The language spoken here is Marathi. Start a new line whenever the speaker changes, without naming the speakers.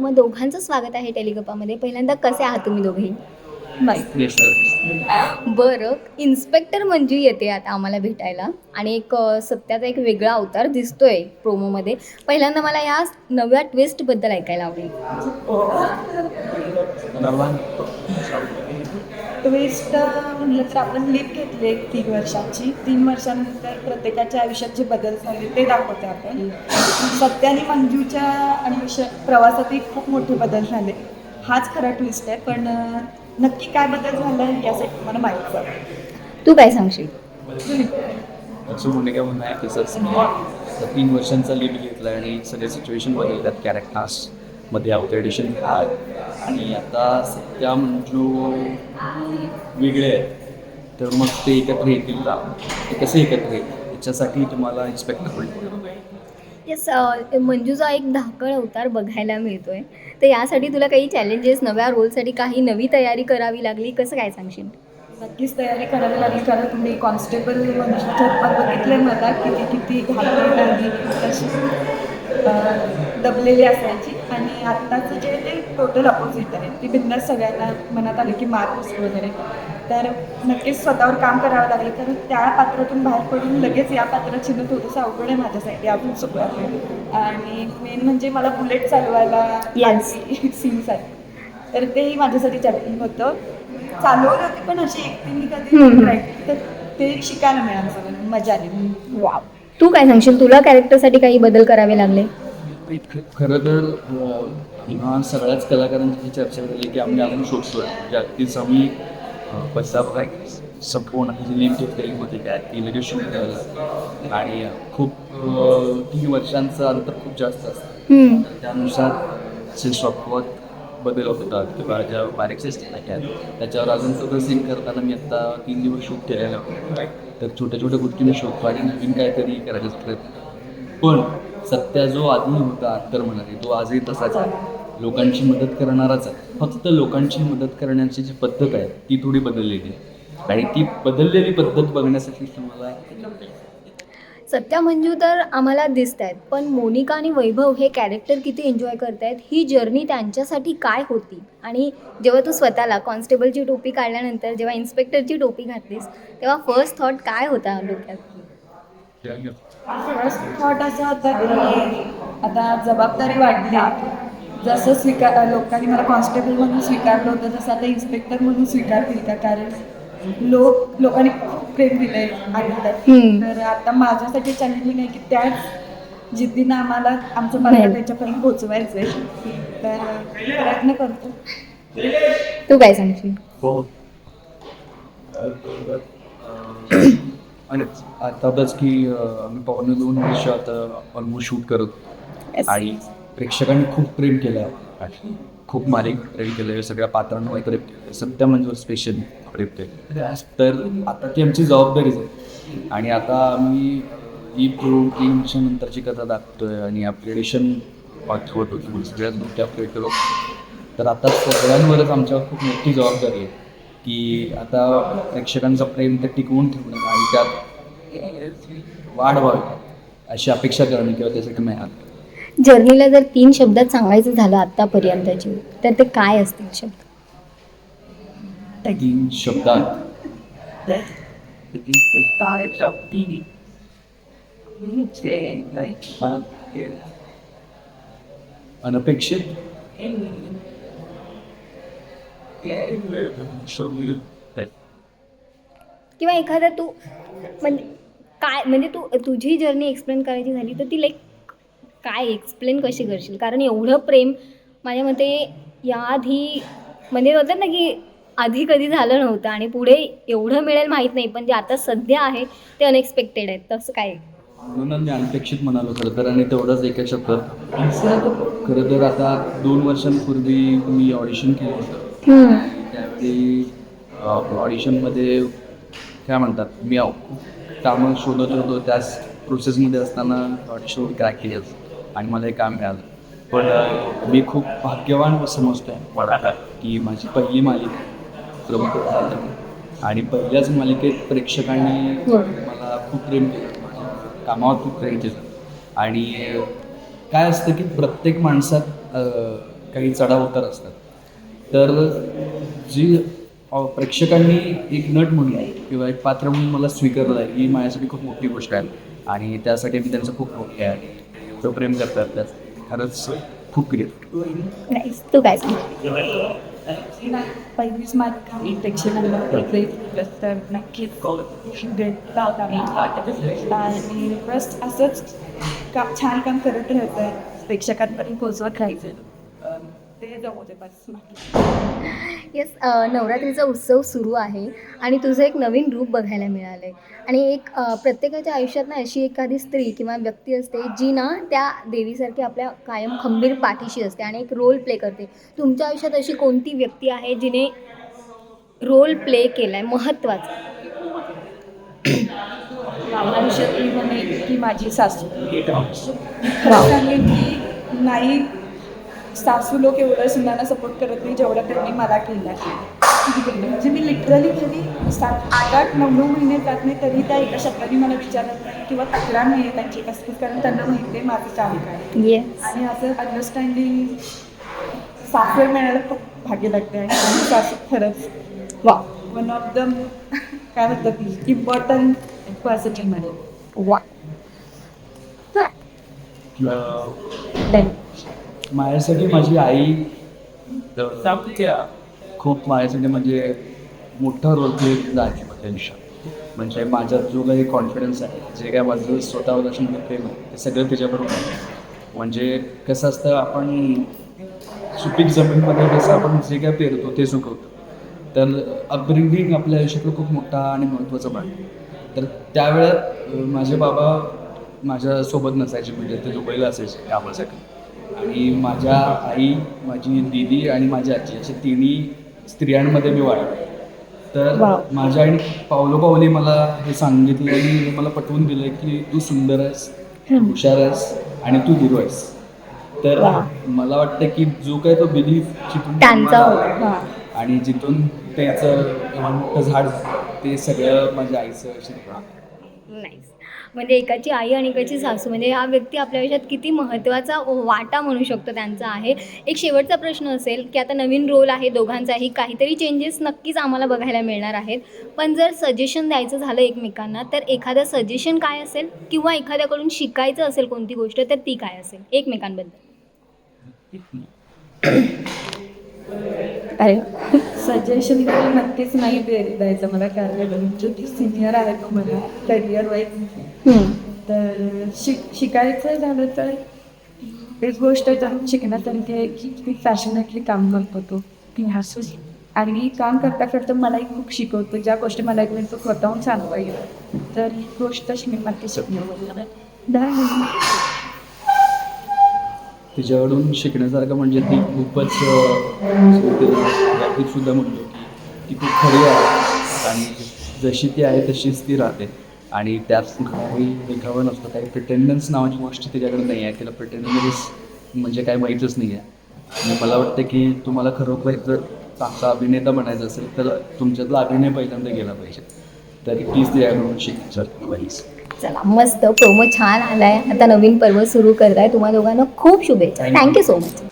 तुम्हा दोघांचं स्वागत आहे टेलिगपामध्ये पहिल्यांदा कसे आहात तुम्ही दोघेही? बरं इन्स्पेक्टर मंजू येते आता आम्हाला भेटायला. आणि एक सत्याचा एक वेगळा अवतार दिसतोय प्रोमोमध्ये. पहिल्यांदा मला या नव्या ट्विस्टबद्दल ऐकायला आवडेल.
ट्विस्ट म्हणलं तर आपण लिप घेतली एक तीन वर्षाची. तीन वर्षानंतर प्रत्येकाच्या आयुष्यात जे बदल झाले ते दाखवते आपण. सत्य आणि मंजूच्या आयुष्य प्रवासातही खूप मोठे बदल झाले. हाच खरा ट्विस्ट आहे पण नक्की काय बदल झाला यासाठी मला माहीत झालं
तू काय सांगशील?
असं म्हणणे काय म्हणणं आहे तसंच तीन वर्षांचा लिव्ह घेतला आणि सगळे सिच्युएशन बदलतात कॅरेक्टर्समध्ये आउट एडिशन आणि आता सत्या मंजू वेगळे आहेत. तर मग ते एकत्र येतील का? ते कसे एकत्र येतील याच्यासाठी तुम्हाला इन्स्पेक्टर होईल
येस मंजूचा एक धाकळ अवतार बघायला मिळतोय. तर यासाठी तुला काही चॅलेंजेस नव्या रोलसाठी काही नवी तयारी करावी लागली? कसं काय सांगशील?
नक्कीच तयारी करावी लागली. कारण तुम्ही कॉन्स्टेबल बघितले मला किती किती घालवली अं, दबलेली असायची. आणि आत्ताचं जे आहे ते टोटल अपोजिट आहे. ती बिंदास सगळ्यांना मनात आले की मार्क्स वगैरे. तर नक्कीच स्वतःवर काम करावं लागलं. कारण त्या पात्रातून बाहेर पडून लगेच या पात्रात शिरणं थोडंसं अवघड आहे माझ्यासाठी. अजून सगळं आणि मेन म्हणजे मला बुलेट चालवायला
Yes.
सीनसाठी तर तेही माझ्यासाठी चॅलेंजिंग होतं. चालवलं होती पण अशी एकटीने. कधी तर ते शिकायला मिळालं सगळं मजा आली.
वाव तू काय सांगशील? तुला कॅरेक्टरसाठी काही बदल करावे लागले?
खरं तर ह्या सगळ्याच कलाकारांची ही चर्चा झाली की आम्ही अजून शोधतोय. म्हणजे अगदीच आम्ही पैसा बघाय संपूर्ण जी नेमकी तरी होती काय ती लगेच शूट करायला. आणि खूप तीन वर्षांचं अंतर खूप जास्त असतं. त्यानुसार जे शॉपवत बदल होतात किंवा ज्या बारीक सिस्टम आहेत. त्याच्यावर अजून सगळं सीन करताना मी आता तीन दिवस शूट केलेलं. तर छोट्या छोट्या गोष्टीने शोधतो आणि नवीन काहीतरी करायचा प्रयत्न. पण सत्या जो आधी होता म्हणाले तो आजही तसाच आहे. लोकांची मदत करणाराच आहे. फक्त लोकांची मदत करण्याची जी पद्धत आहे ती थोडी बदललेली आहे. आणि ती बदललेली पद्धत बघण्यासाठी तुम्हाला
सत्या मंजू तर आम्हाला दिसत आहेत पण मोनिका आणि वैभव हे कॅरेक्टर किती एन्जॉय करतायत ही जर्नी त्यांच्यासाठी काय होती? आणि जेव्हा तू स्वतःला कॉन्स्टेबलची टोपी काढल्यानंतर जेव्हा इन्स्पेक्टरची टोपी घातलीस तेव्हा फर्स्ट थॉट काय होता डोक्यात?
फर्स्ट थॉट असा होता की आता जबाबदारी वाढली. जसं स्वीकार लोकांनी मला कॉन्स्टेबल म्हणून स्वीकारलं होतं तसं आता इन्स्पेक्टर म्हणून स्वीकारतील का? कारण लोक लोकांनी खूप प्रेम दिलंय
हम्म.
तर आता माझ्यासाठी चॅलेंजिंग आहे की त्याच जिद्दीनं आम्हाला आमचं
नाही.
त्याच्यापर्यंत पोचवायचं आहे तर प्रयत्न करतो.
तू काय सांगशील?
हो. आणि आता बस की आम्ही पावणे दोन वर्ष आता ऑलमोस्ट शूट करत. आणि प्रेक्षकांनी खूप प्रेम केलं. आणि खूप मालिक प्रेम केलं सगळ्या पात्रांवर प्रेम केलं सत्य म्हणजे स्पेशल प्रेम केलं. तर आता ती आमची जबाबदारीच आहे. आणि आता आम्ही ही दोन तीन वर्षानंतरची कथा दाखवतोय आणि ॲप्लिकेशन पाठवत होतो. सगळ्यात मोठ्या प्रेक्षक तर आता सगळ्यांवरच आमच्यावर खूप मोठी जबाबदारी आहे. की आता प्रेक्षकांचं प्रेम ते टिकवून ठेवणं आणि त्यात वाढ व्हावी अशी अपेक्षा करणं किंवा त्यासाठी मिळालं
जर्नीला जर तीन शब्दात सांगायचं झालं आत्तापर्यंतची तर ते काय असतील शब्द?
तीन शब्दात अनपेक्षित.
किंवा एखादा तू म्हणजे काय म्हणजे तू तुझी जर्नी एक्सप्लेन करायची झाली तर ती लाईक काय एक्सप्लेन कशी करशील? कारण एवढं प्रेम माझ्या मते याआधी म्हणजे होतं ना की आधी कधी झालं नव्हतं आणि पुढे एवढं मिळेल माहीत नाही पण जे आता सध्या आहे ते अनएक्सपेक्टेड आहेत. तसं काय?
म्हणून मी अनपेक्षित म्हणालो खरं तर आणि तेवढंच एका शब्दात. खरं तर आता दोन वर्षांपूर्वी मी ऑडिशन केलं होतं. त्यावेळी ऑडिशनमध्ये काय म्हणतात मी कामं शोधत होतो त्याच प्रोसेसमध्ये असताना ऑडिशन क्रॅक केली आणि मला हे काम मिळालं. पण मी खूप भाग्यवान समजतो आहे की माझी पहिली मालिका प्रमुख आणि पहिल्याच मालिकेत प्रेक्षकांनी. मला खूप प्रेम केलं. माझ्या कामावर खूप प्रेम केलं. आणि काय असतं की प्रत्येक माणसात काही चढाव उतार असतात. तर जी प्रेक्षकांनी एक नट म्हणून किंवा एक पात्र म्हणून मला स्वीकारलं आहे ही माझ्यासाठी खूप मोठी गोष्ट आहे. आणि त्यासाठी मी त्यांचं खूप मोठे आहे. तो प्रेम करतात त्यात खरंच खूप
नाईस तू काय
पहिलीच प्रेक्षकांना तर नक्कीच. आणि बस असंच का छान काम करत प्रेक्षकांपर्यंत पोहोचवत राहायचं ते बस.
येस नवरात्रीचा उत्सव सुरू आहे आणि तुझं एक नवीन रूप बघायला मिळालं आहे आणि एक प्रत्येकाच्या आयुष्यात ना अशी एखादी स्त्री किंवा व्यक्ती असते जी ना त्या देवीसारखी आपल्या कायम खंबीर पाठीशी असते आणि एक रोल प्ले करते. तुमच्या आयुष्यात अशी कोणती व्यक्ती आहे जिने रोल प्ले केला आहे महत्त्वाचा
म्हणे की माझी सासू. सांगेन की नाही सासू लोक एवढं सुनांना सपोर्ट करत नाही जेवढं त्यांनी मला केलं म्हणजे मी लिटरली कधी सात आठ आठ नऊ नऊ महिने जात नाही तरी त्या एका शब्दाने मला विचारत नाही किंवा तक्रार नाही आहे त्यांची कसली कारण त्यांना माहिती आहे माझं चालू काय
येस
आणि असं अंडरस्टँडिंग सासर मिळायला खूप भाग्य लागते आणि माझी सासू खरंच
वा.
वन ऑफ द काय म्हणतात इम्पॉर्टंट पर्सनमध्ये
वा.
माझ्यासाठी माझी आई खूप माझ्यासाठी म्हणजे मोठा रोल प्ले आहे माझ्या आयुष्यात. म्हणजे माझ्यात जो काही कॉन्फिडन्स आहे जे काय माझं स्वतःवर असं प्रेम आहे ते सगळं त्याच्याबरोबर आहे. म्हणजे कसं असतं आपण सुपीक जमीनमध्ये कसं आपण जे काय पेरतो ते सुकवतो. तर अपब्रिंगिंग आपल्या आयुष्यातलं खूप मोठा आणि महत्त्वाचा भाग. तर त्यावेळेत माझे बाबा माझ्यासोबत नसायचे म्हणजे ते दुबईला असायचे कामासाठी आणि माझ्या आई माझी दीदी आणि माझी आजी अशा तिन्ही स्त्रियांमध्ये मी वाढलो तर. माझ्या आईने पावलोपावली मला हे सांगितलं आणि हे मला पटवून दिलं की तू सुंदर आहेस हुशार आहेस आणि तू हिरो आहेस तर. मला वाटतं की जो काय तो बिलीफ जिथून
त्यांचा
मला-
होता.
आणि जिथून त्याचं झाड ते सगळं माझ्या आईचं
नाईस म्हणजे एकाची आई आणि एकाची सासू. म्हणजे हा व्यक्ती आपल्या आयुष्यात किती महत्त्वाचा वाटा म्हणू शकतो त्यांचा आहे. एक शेवटचा प्रश्न असेल की आता नवीन रोल आहे दोघांचाही. काहीतरी चेंजेस नक्कीच आम्हाला बघायला मिळणार आहेत. पण जर सजेशन द्यायचं झालं एकमेकांना तर एखादं सजेशन काय असेल किंवा एखाद्याकडून शिकायचं असेल कोणती गोष्ट तर ती काय असेल? एकमेकांबद्दल. अरे
सजेशन नक्कीच नाही द्यायचं मला कारण सिनियर आहे मला करिअर वाईज तर शिक शिकायचं झालं तर एक गोष्ट शिकण्यासारखी आहे की मी फॅशनेटली काम करतो. तो की हसू आणि काम करता करता मलाही खूप शिकवतो. ज्या गोष्टी मला एक तो स्वतःहून सांगता येईल तर ही गोष्ट शिकणे नक्की शिकणं
तिच्याकडून शिकण्यासारखं म्हणजे ती खूपच सुद्धा म्हणतो की ती खूप खरी आहे. आणि जशी ती आहे तशीच ती राहते. आणि त्यात काही देखावा नसतो काही प्रिटेंडन्स नावाची गोष्ट तिच्याकडे नाही आहे. तिला प्रिटेंडन्स म्हणजे काय माहीतच नाही आहे. आणि मला वाटतं की तुम्हाला खरोखर जर चांगला अभिनेता बनायचा असेल तर तुमच्यातला अभिनय पहिल्यांदा गेला पाहिजे. तर तीच तिच्याकडून शिकण्यासारखी पाहिजे
चला मस्त प्रोमो छान आलाय. आता नवीन पर्व सुरू करताय. तुम्हा दोघांना खूप शुभेच्छा. Thank you so much